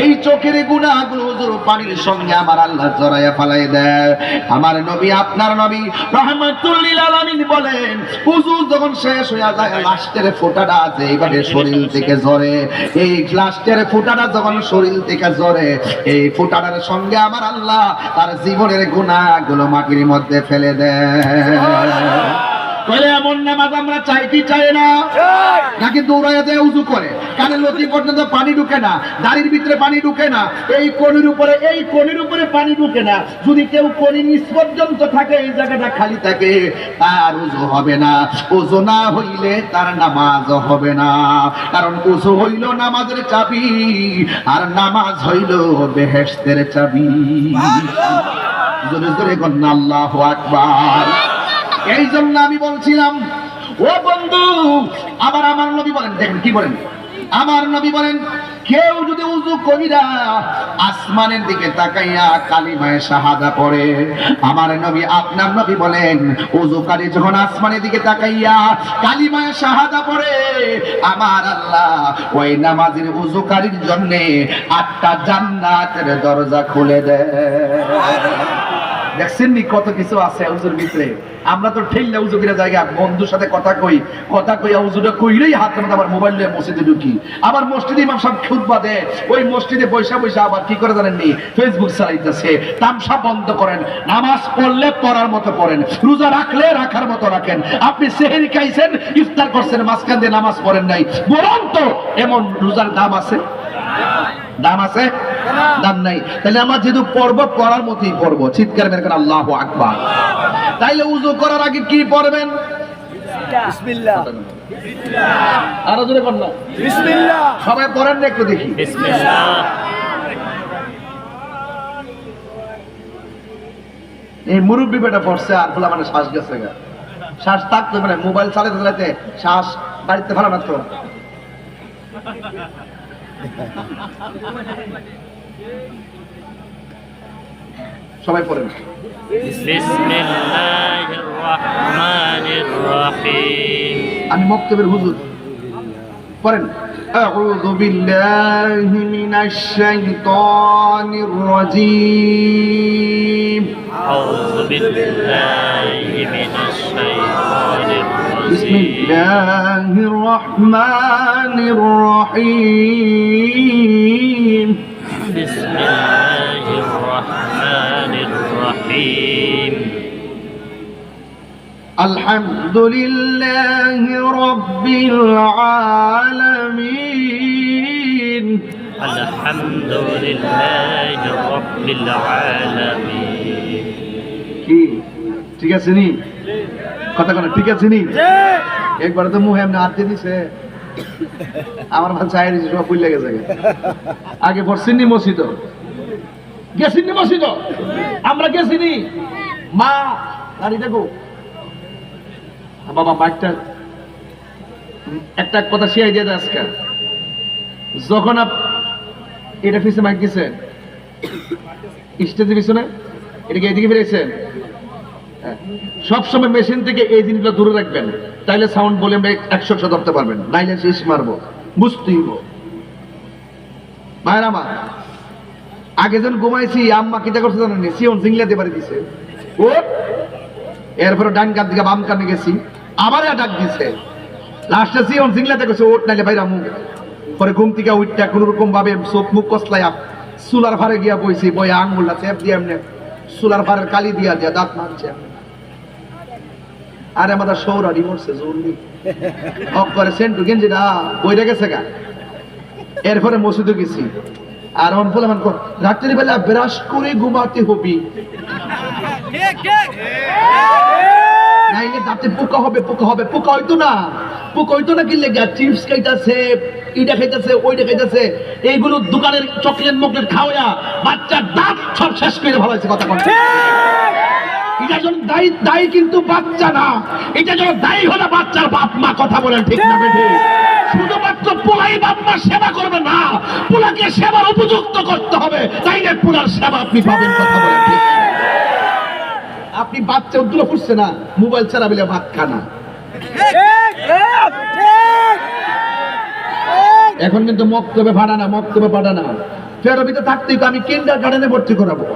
এই চোখের গুণাগুলো হুজুর পানির সঙ্গে আমার আল্লাহ জড়াইয়া ফালাই দেয়। আমার নবী আপনার নবী রহমাতুল্লিল আলামিন বলেন হুজুর যখন শেষ হয়ে যায় লাস্টের ফোঁটাটা আছে এইবারে শরীর থেকে ঝরে। এই লাস্টের ফোঁটাটা যখন শরীর থেকে ঝরে এই ফোঁটাটার সঙ্গে আমার আল্লাহ তার জীবনের গুণাগুলো মাটির মধ্যে ফেলে দেয়। বলে এমন নামাজ আমরা চাই কি চাই না? নাকি যায় উজু করে? কানে লতি পর্যন্ত পানি ঢুকে না, দাড়ির ভিতরে পানি ঢুকে না, এই কনির উপরে, এই কনির উপরে পানি ঢুকে না। যদি কেউ কনি নিচ পর্যন্ত থাকে, এই জায়গাটা খালি থাকে, তার উজু হবে না। উজু না হইলে তার নামাজ হবে না। কারণ উজু হইল নামাজের চাবি, আর নামাজ হইল বেহেশতের চাবি। জোরে জোরে কন্যা আল্লাহ আকবার। এই জন্য আমি বলছিলাম, ও বন্ধু, আবার আমার নবী বলেন, দেখেন কি বলেন। আমার নবী বলেন, কেউ যদি উজু কবিরা আসমানের দিকে তাকাইয়া কালিমায় শাহাদা পড়ে, আমার নবী, আপনার নবী বলেন, উজুকারী যখন আসমানের দিকে তাকাইয়া কালিমায় শাহাদা পড়ে, আমার আল্লাহ ওই নামাজের উজুকারীর জন্য আটটা জান্নাতের দরজা খুলে দেয়। দেখছেন নি কত কিছু আছে ভিতরে? আমরা তো বন্ধুর সাথে কথা কই কথা কই কইলেই আবার মোবাইল নিয়ে মসজিদে ঢুকি। মসজিদে ইমাম দেয়, ওই মসজিদে আবার কি করে ফেসবুক চালাইতেছে, তামসা বন্ধ করেন, নামাজ পড়লে পড়ার মতো পড়েন, রোজা রাখলে রাখার মতো রাখেন। আপনি সেহেরি খাইছেন, ইফতার করছেন, মাঝখান দিয়ে নামাজ পড়েন নাই। বরং তো এমন রোজার দাম আছে? দাম আছে? দাম নাই। তাহলে আমার যেহেতু পর্ব পড়ার মতোই পড়ব চিৎকার মেরে করে আল্লাহ আকবার। তাইলে উজু করার আগে কি পড়বেন? বিসমিল্লাহ। আরও জোরে বিসমিল্লাহ। সবাই পড়েন না একটু দেখি। এই মুরব্বী বেটা পড়ছে আর বলে মানে শ্বাস গেছে শ্বাস থাকতে মানে মোবাইল চালাতে চালাতে শ্বাস বাড়িতে ভালো না তো? সবাই পড়েন بسم الله الرحمن الرحيم আমি মক্তবের হুজুর পড়েন أعوذ بالله من الشيطان الرجيم أعوذ بالله من الشيطان بسم الرجيم الله الرحمن الرحيم بسم الله الرحمن الرحيم الحمد لله رب العالمين الحمد لله رب العالمين কি ঠিক আছে নি কথা কোন ঠিক আছে নি একবার তো মুহে এমনি হাত দিয়ে দিছে আমার ভাই চাই সব ভুলে গেছে। আগে পড়ছেন নি মসজিদ। গেছেন মসজিদ। আমরা গেছি নি মা, দাঁড়িয়ে দেখো বাবা, বাইকটা একটা কথা শিয়াই দিয়ে দেয় আজকে। যখন আপ এটা পিছনে মাইক দিছেন স্টেজের পিছনে। এটা কি এদিকে ফিরেছেন সবসময় মেশিন থেকে এই জিনিসগুলো দূরে রাখবেন। তাইলে সাউন্ড বলে একশো একশো ধরতে পারবেন। নাইলে শেষ মারবো। বুঝতেই মায়ের আমার, আগে যখন ঘুমাইছি, আম্মা কিটা করছে জানেন নি? সিয়ন জিংলাতে পারে দিছে। ও এরপরে ডান কান দিকে বাম কানে গেছি। আবার ডাক দিছে। লাস্টে সিয়ন জিংলাতে গেছে ওট নাইলে বাইরা মুখ। পরে ঘুম থেকে উঠটা কোন রকম ভাবে চোখ মুখ কসলাইয়া সুলার ফারে গিয়া বইছি বই আঙ্গুলটা চেপ দিয়ে এমনি সুলার ফারের কালি দিয়া দিয়া দাঁত মারছে। আরে আমাদের সৌরারি মরছে জরুরি। অফ করে সেন্টু গেঞ্জিটা বইটা গেছে গা। এরপরে মসজিদে গেছি। আর অন বলে মান রাত্রি বেলা ব্রাশ করে ঘুমাতে হবি। নাইলে দাঁতে পোকা হবে পোকা হবে পোকা হইতো না। পোকা হইতো না কিনলে গা চিপস খাইতাছে ইটা খাইতাছে ওইটা খাইতাছে। এইগুলো দোকানের চকলেট মকলেট খাওয়া বাচ্চার দাঁত সব শেষ করে ভালো হয়েছে কথা বলছে এটা যখন দায়ী দায়ী কিন্তু বাচ্চা না। এটা যখন দায়ী হলে বাচ্চার বাপ মা কথা বলেন ঠিক না বেঠে? শুধুমাত্র পোলাই বাপ মা সেবা করবে না পোলাকে সেবার উপযুক্ত করতে হবে। তাইলে পোলার সেবা আপনি পাবেন কথা বলেন ঠিক আপনি বাচ্চা উদ্দুলো ফুটছে না মোবাইল ছাড়া বলে ভাত খানা এখন কিন্তু মক্তবে ভাড়া না মক্তবে পাঠা না ফেরবিতে থাকতেই আমি কিন্ডার গার্ডেনে ভর্তি করাবো।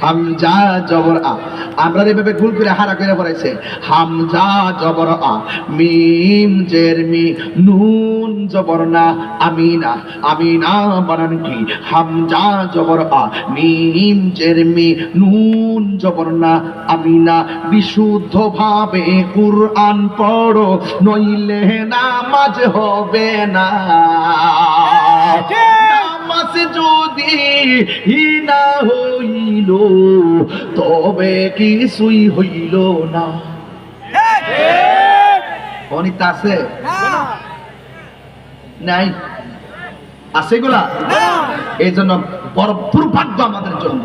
হামজা জবর আমরা হারা জবর আ। মিম নুন আমিনা। আমিনা কি? জবর আ। নুন কুরআন পড়ো, নইলে নামাজ হবে না। নামাজ যদি হিনা হইল তবে কিছুই হইল না। অনিত আছে? নাই? আছে এগুলা? এই জন্য বড় দুর্ভাগ্য আমাদের জন্য।